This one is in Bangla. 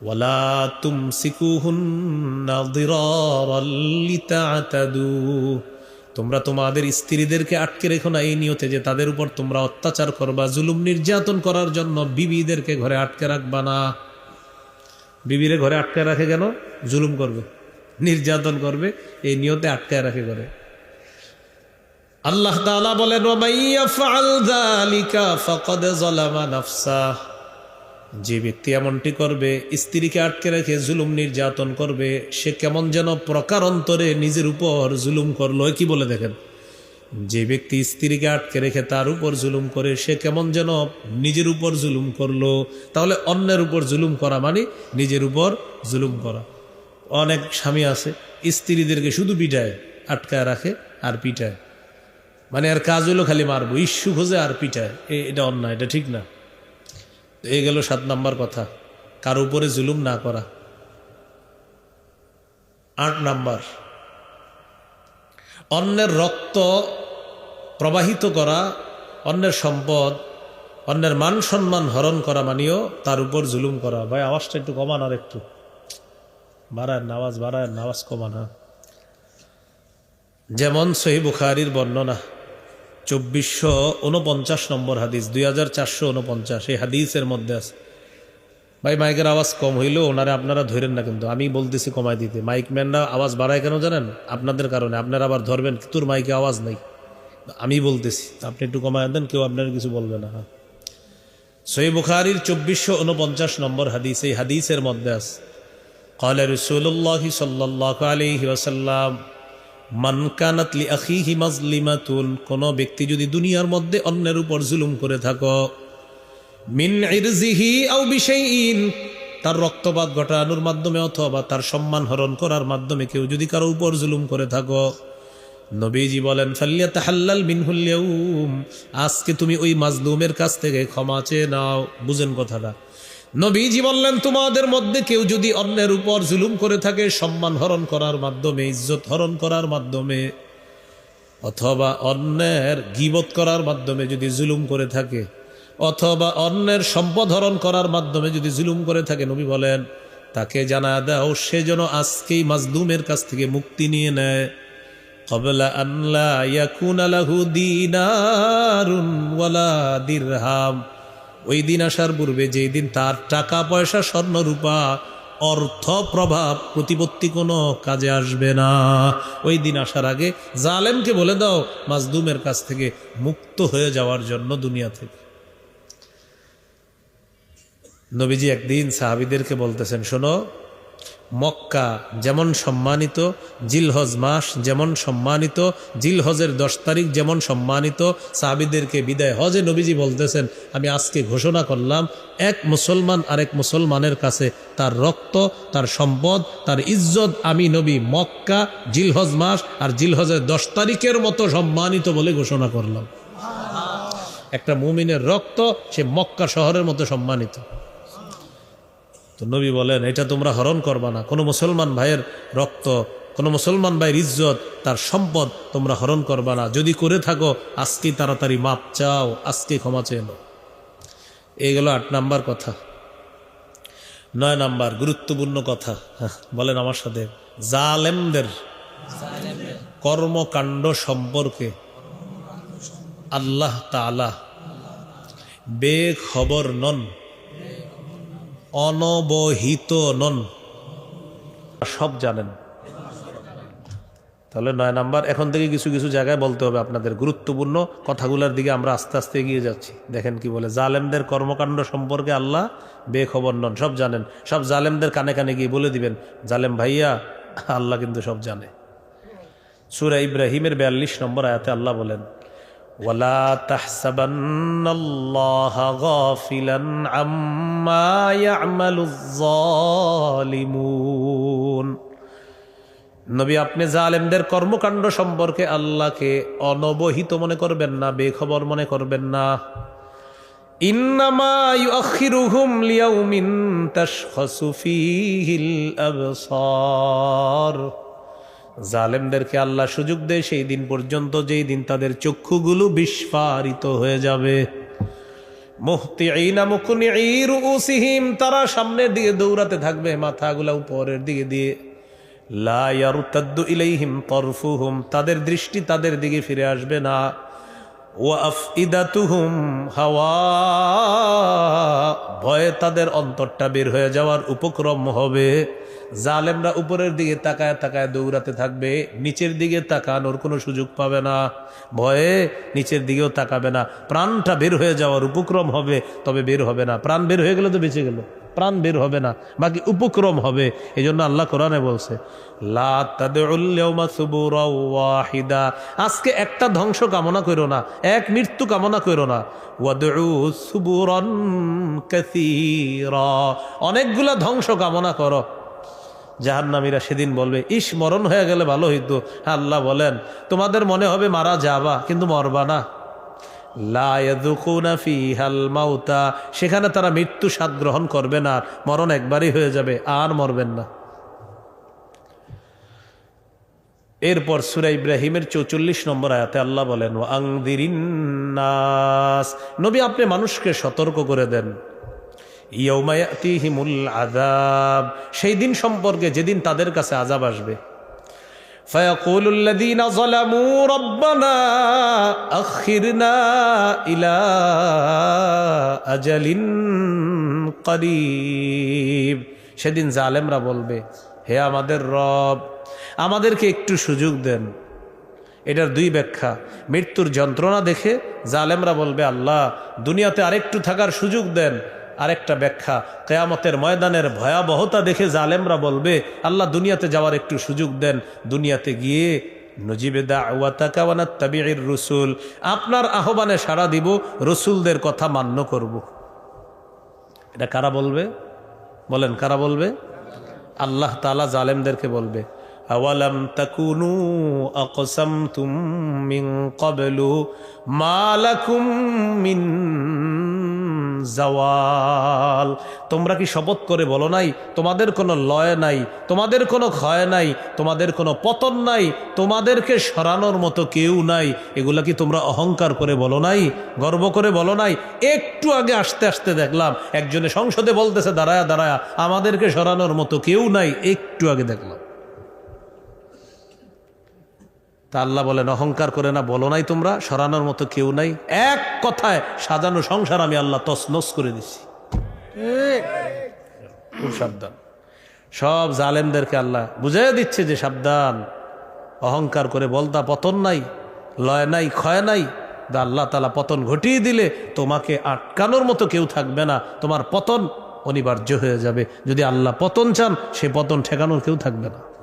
ওয়ালা তুমসিকুহুন্না দিরারাল লিতাতাদু। তোমরা তোমাদের স্ত্রীদেরকে আটকে রেখো না এই নিয়তে যে তাদের উপর তোমরা অত্যাচার করবা, জুলুম নির্যাতন করার জন্য বিবিদেরকে ঘরে আটকে রাখবা না। বিবিরে ঘরে আটকে রাখে কেন? জুলুম করবে, নির্যাতন করবে, এই নিয়তে আটকে রাখে ঘরে। আল্লাহ বলেন যে ব্যক্তি এমনটি করবে, স্ত্রীকে আটকে রেখে জুলুম নির্যাতন করবে, সে কেমন যেন প্রকারান্তরে নিজের উপর জুলুম করল কি বলে দেখেন? যে ব্যক্তি স্ত্রীকে আটকে রেখে তার উপর জুলুম করে, সে কেমন যেন নিজের উপর জুলুম করল। তাহলে অন্যের উপর জুলুম করা মানে নিজের উপর জুলুম করা। অনেক স্বামী আছে, স্ত্রীদেরকে শুধু পিটায়, আটকায় রাখে আর পিটায়। মানে আর কাজ হলো খালি মারবো, ইস্যু খোঁজে আর পিটায় এটা অন্যায়, এটা ঠিক না। তো এই গেল সাত নাম্বার কথা। কার উপরে জুলুম না করা। আট নাম্বার। অন্যের রক্ত প্রবাহিত করা, অন্যের সম্পদ, অন্যের মান সম্মান হরণ করা মানিও তার উপর জুলুম করা। ভাই, আওয়াজটা একটু কমান আর একটু। বাড়ায় আওয়াজ বাড়ায় আওয়াজ কমান হ্যাঁ। যেমন সহি বুখারির বর্ণনা চব্বিশশো উনপঞ্চাশ নম্বর হাদিস দুই হাজার চারশো উনপঞ্চাশ এই হাদিসের মধ্যে আছে ভাই মাইকের আওয়াজ কম হইলেও ওনারা আপনারা ধরেন না কিন্তু আমি বলতেছি কমাই দিতে মাইক ম্যানরা আওয়াজ বাড়ায় কেন জানেন আপনাদের কারণে আপনারা আবার ধরবেন তোর মাইকে আওয়াজ নেই আমি বলতেছি আপনি একটু কমায় দেন কেউ আপনার কিছু বলবে না হ্যাঁ সই বুখারির চব্বিশশো উনপঞ্চাশ নম্বর হাদিস এই হাদিসের মধ্যে আছে قال رسول الله صلى الله عليه وسلم মান কানাত লি আখিহি মাজলিমাতুন, কোন ব্যক্তি যদি দুনিয়ার মধ্যে অন্যের উপর জুলুম করে থাকো, মিন ইরজিহি আও বিশাইইন, তার রক্তপাত ঘটানোর মাধ্যমে অথবা তার সম্মান হরণ করার মাধ্যমে কেউ যদি কারও উপর জুলুম করে থাকো। নবীজি বলেন ফাল্লিয়া তাহাল্লাল মিনহুল ইয়াউম, আজকে তুমি ওই মাজলুমের কাছ থেকে ক্ষমা চেয়ে নাও। বুঝেন কথাটা। নবীজি বললেন, তোমাদের মধ্যে কেউ যদি অন্যের উপর জুলুম করে থাকে, সম্মান হরণ করার মাধ্যমে, ইজ্জত হরণ করার মাধ্যমে, অথবা অন্যের গিবত করার মাধ্যমে যদি জুলুম করে থাকে, অথবা অন্যের সম্পদ হরণ করার মাধ্যমে যদি জুলুম করে থাকে, নবী বলেন, তাকে জানা দাও, সে যেন আজকেই মাজলুমের কাছ থেকে মুক্তি নিয়ে নেয়। কবলা আল্লাহ ইয়াকুন আলাহু দিরহাম। ওই দিন আসার পূর্বে যেই দিন তার টাকা পয়সা স্বর্ণরূপা অর্থ প্রভাব প্রতিপত্তি কোনো কাজে আসবে না। ওই দিন আসার আগে জালেমকে বলে দাও মাজদুমের কাছ থেকে মুক্ত হয়ে যাওয়ার জন্য দুনিয়া থেকে। নবীজি একদিন সাহাবিদেরকে বলতেছেন, শোনো মক্কা যেমন সম্মানিত, জিলহজ মাস যেমন সম্মানিত, জিলহজের দশ তারিখ যেমন সম্মানিত, সাহাবিদেরকে বিদায় হজে নবীজি বলতেছেন, আমি আজকে ঘোষণা করলাম, এক মুসলমান আরেক মুসলমানের কাছে তার রক্ত, তার সম্পদ, তার ইজ্জত আমি নবী মক্কা, জিলহজ মাস আর জিলহজের দশ তারিখের মতো সম্মানিত বলে ঘোষণা করলাম। একটা মুমিনের রক্ত সে মক্কা শহরের মতো সম্মানিত। তো নবী বলেন, এটা তোমরা হরণ করবা না। কোনো মুসলমান ভাইয়ের রক্ত, কোনো মুসলমান ভাইয়ের ইজ্জত, তার সম্পদ তোমরা হরণ করবা না। যদি করে থাকো, আজকে তাড়াতাড়ি মাপ চাও, আজকে ক্ষমা চেয়ে নাও। এই গেল আট নাম্বার কথা। নয় নাম্বার, গুরুত্বপূর্ণ কথা। বলেন আমার সাথে, জালেমদের কর্মকাণ্ড সম্পর্কে আল্লাহ তালা বেখবর নন। অনবহিত নন। সব জানেন। তাহলে নয় নাম্বার, এখন থেকে কিছু কিছু জায়গায় বলতে হবে আপনাদের গুরুত্বপূর্ণ কথাগুলোর দিকে আমরা আস্তে আস্তে এগিয়ে যাচ্ছি। দেখেন কি বলে, জালেমদের কর্মকাণ্ড সম্পর্কে আল্লাহ বেখবর নন। সব জানেন, সব জালেমদের কানে কানে গিয়ে বলে দিবেন, জালেম ভাইয়া, আল্লাহ কিন্তু সব জানে। সুরা ইব্রাহিমের বিয়াল্লিশ নম্বর আয়াতে আল্লাহ বলেন ولا تحسبن الله غافلا عما يعمل الظالمون নবী আপনি জালেমদের কর্মকাণ্ড সম্পর্কে আল্লাহকে অনবহিত মনে করবেন না বেখবর মনে করবেন না ইন্নামা ইউআখিরুহুম লিয়াউমিন তাশখাসু ফীহিল আবসার জালেমদেরকে আল্লাহ সুযোগ দেয়, সেই দিন পর্যন্ত যেই দিন তাদের চক্ষুগুলো বিস্ফারিত হয়ে যাবে। তারা সামনের দিকে দৌড়াতে থাকবে, মাথাগুলা উপরের দিকে দিয়ে। লা ইয়ারতাদ্দু ইলাইহিম তরফুহুম, তাদের দৃষ্টি তাদের দিকে ফিরে আসবে না। ওয়া আফইদাতুহুম হাওয়া। ভয়ে তাদের অন্তরটা বের হয়ে যাওয়ার উপক্রম হবে। জালেমরা উপরের দিকে তাকায় তাকায় দৌড়াতে থাকবে, নিচের দিকে তাকানোর কোনো সুযোগ পাবে না। ভয়ে নিচের দিকেও তাকাবে না। প্রাণটা বের হয়ে যাওয়ার উপক্রম হবে, তবে বের হবে না। প্রাণ বের হয়ে গেলে তো বেঁচে গেল। প্রাণ বের হবে না, বাকি উপক্রম হবে। এই জন্য আল্লাহ কোরআনে বলছে ওয়াহিদা। আজকে একটা ধ্বংস কামনা করো না, এক মৃত্যু কামনা করো না। অনেকগুলা ধ্বংস কামনা করো। জাহান্নামীরা সেদিন বলবে, ইস, মরণ হয়ে গেলে ভালো হইতো। আল্লাহ বলেন, তোমাদের মনে হবে মারা যাবা, কিন্তু মরবা না। মাউতা। সেখানে তারা মৃত্যু স্বাদ গ্রহণ করবে না, মরণ একবারই হয়ে যাবে, আর মরবেন না। এরপর সুরা ইব্রাহিমের চৌচল্লিশ নম্বর আয়াতে আল্লাহ বলেন আংদিরিন্নাস নবী আপনি মানুষকে সতর্ক করে দেন। ইয়ৌমায়াতিহিমুল আজাব সেই দিন সম্পর্কে যেদিন তাদের কাছে আজাব আসবে فيقول الذين ظلموا ربنا أخرنا إلى أجل قريب সেদিন জালেমরা বলবে হে আমাদের রব আমাদেরকে একটু সুযোগ দেন এটার দুই ব্যাখ্যা মৃত্যুর যন্ত্রণা দেখে জালেমরা বলবে আল্লাহ দুনিয়াতে আরেকটু থাকার সুযোগ দেন আরেকটা ব্যাখ্যা, কেয়ামতের ময়দানের ভয়াবহতা দেখে জালেমরা বলবে, আল্লাহ দুনিয়াতে যাওয়ার একটু সুযোগ দেন, দুনিয়াতে গিয়ে নজিবে দাওয়াতাকাওয়ানাত তাবির রসুল, আপনার আহ্বানে সাড়া দিব, রসুলদের কথা মান্য করব। এটা কারা বলবে? বলেন, কারা বলবে? আল্লাহ তালা জালেমদেরকে বলবে, আওয়ালাম তাকুনু আকসামতুম মিন ক্বাবলু, মা মিন জাওয়াল। তোমরা কি শপথ করে বলো নাই, তোমাদের কোনো লয় নাই, তোমাদের কোনো ক্ষয় নাই, তোমাদের কোনো পতন নাই, তোমাদেরকে সরানোর মতো কেউ নাই। এগুলা কি তোমরা অহংকার করে বলো নাই, গর্ব করে বলো নাই? একটু আগে আসতে আসতে দেখলাম, একজনে সংসদে বলতেছে, দাঁড়ায়া দাঁড়ায়া, আমাদেরকে সরানোর মতো কেউ নাই। একটু আগে দেখলাম। তা আল্লাহ বলেন, অহংকার করে না, বলো নাই তোমরা, সরানোর মতো কেউ নাই। এক কথায় সাজানো সংসার আমি আল্লাহ তসনস করে দিছি। খুব সাবধান। সব জালেমদেরকে আল্লাহ বুঝাই দিচ্ছে যে সাবধান। অহংকার করে বলতা পতন নাই, লয় নাই, ক্ষয় নাই। দা আল্লাহ তালা পতন ঘটিয়ে দিলে তোমাকে আটকানোর মতো কেউ থাকবে না, তোমার পতন অনিবার্য হয়ে যাবে। যদি আল্লাহ পতন চান, সে পতন ঠেকানোর কেউ থাকবে না।